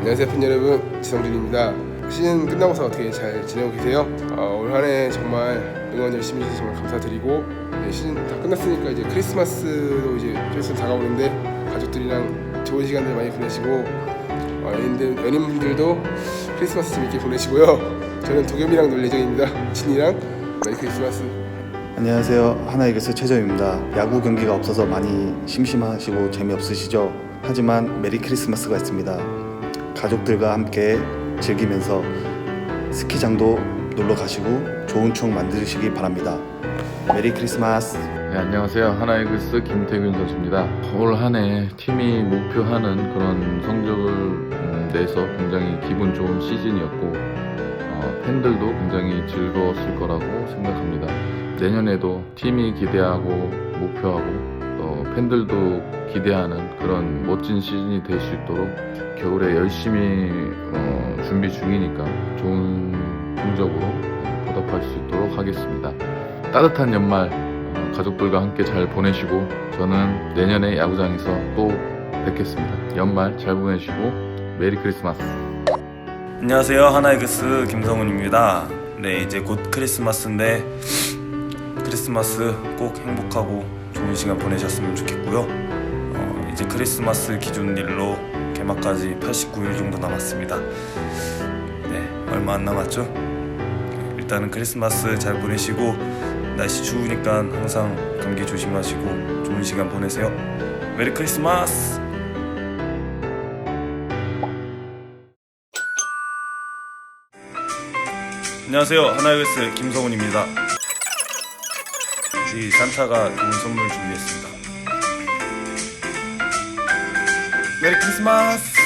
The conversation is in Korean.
안녕하세요 팬 여러분 지성준입니다 시즌 끝나고서 어떻게 잘 지내고 계세요? 어, 올 한해 정말 응원 열심히 해주셔서 정말 감사드리고 네, 시즌 다 끝났으니까 이제 크리스마스도 이제 좀 가가오는데 가족들이랑 좋은 시간들 많이 보내시고 어, 연인들, 연인분들도 크리스마스 재밌게 보내시고요 저는 도겸이랑 놀 예정입니다 진이랑 메리 크리스마스 안녕하세요. 하나이글스 최정입니다. 야구 경기가 없어서 많이 심심하시고 재미없으시죠? 하지만 메리 크리스마스가 있습니다. 가족들과 함께 즐기면서 스키장도 놀러 가시고 좋은 추억 만드시기 바랍니다. 메리 크리스마스. 네, 안녕하세요. 하나이글스 김태균 선수입니다. 올 한 해 팀이 목표하는 그런 성적을 음, 내서 굉장히 기분 좋은 시즌이었고 어, 팬들도 굉장히 즐거웠을 거라고 생각합니다. 내년에도 팀이 기대하고 목표하고 또 팬들도 기대하는 그런 멋진 시즌이 될 수 있도록 겨울에 열심히 어, 준비 중이니까 좋은 성적으로 보답할 수 있도록 하겠습니다. 따뜻한 연말 어, 가족들과 함께 잘 보내시고 저는 내년에 야구장에서 또 뵙겠습니다. 연말 잘 보내시고 메리 크리스마스. 안녕하세요 하나이그스 김성훈입니다 네 이제 곧 크리스마스인데 크리스마스 꼭 행복하고 좋은 시간 보내셨으면 좋겠고요. 어, 이제 크리스마스 기준일로 개막까지 89일 정도 남았습니다. 네 얼마 안 남았죠? 일단은 크리스마스 잘 보내시고 날씨 추우니까 항상 감기 조심하시고 좋은 시간 보내세요. 메리 크리스마스! 안녕하세요. 하나이글스 김성훈입니다 이 산타가 좋은 선물 준비했습니다. 메리 크리스마스